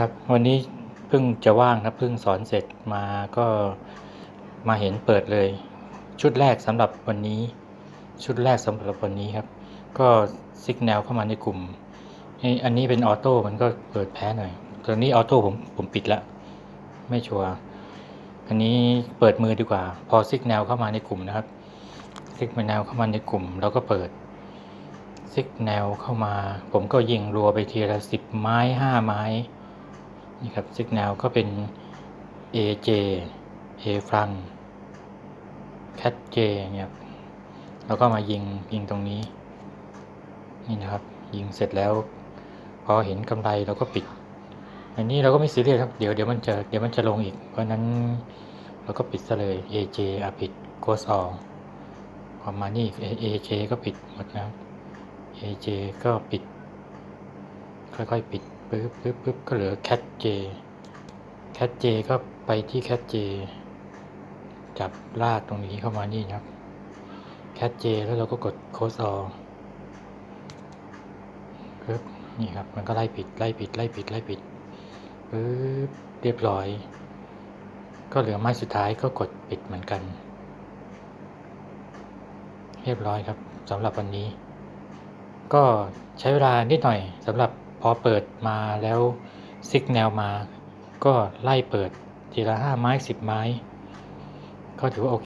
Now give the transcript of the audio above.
ครับวันนี้เพิ่งจะว่างครับเพิ่งสอนเสร็จมาก็มาเห็นเปิดเลย ชุดแรกสำหรับวันนี้ ชุดแรกสำหรับวันนี้ครับ ก็ซิกแนลเข้ามาในกลุ่มไออันนี้เป็นออโต้มันก็เปิดแพ้หน่อยตอนนี้ออโต้ผมผมปิดละไม่ชัวร์อันนี้เปิดมือดีกว่า พอซิกแนลเข้ามาในกลุ่มนะครับซิกแนลเข้ามาในกลุ่มเราก็เปิดซิกแนลเข้ามา ผมก็ยิงรัวไปทีละสิบไม้ห้าไม้ นี่ครับซิกแนลก็เป็น AJ A ฟรัง Cat J เนี่ยครับแล้วก็มายิงยิงตรงนี้ นี่นะครับ ยิงเสร็จแล้ว พอเห็นกำไรเราก็ปิด อันนี้เราก็ไม่ซีเรียสครับ เดี๋ยวเดี๋ยวมันจะเดี๋ยวมันจะลงอีก เพราะนั้นเราก็ปิดซะเลย AJ อะปิด Goes all พอมานี่ AJ ก็ปิดหมดนะ AJ ก็ปิด ค่อยๆ ปิด ปึ๊บปึ๊บปึ๊บก็เหลือ Cat J Cat J ก็ไปที่ Cat J จับลากตรงนี้เข้ามานี่นะครับ Cat J แล้วเราก็กด Close all ปึ๊บนี่ครับ มันก็ไล่ปิด ไล่ปิด ไล่ปิด ไล่ปิดปึ๊บเรียบร้อย ก็เหลือไม้สุดท้ายก็กดปิดเหมือนกัน เรียบร้อยครับสำหรับวันนี้ ก็ใช้เวลานิดหน่อยสำหรับ อเปิดมาแล้วซิกแนวมา ก็ไล่เปิดทีละห้าไม้สิบไม้ ก็ถือว่าโอเค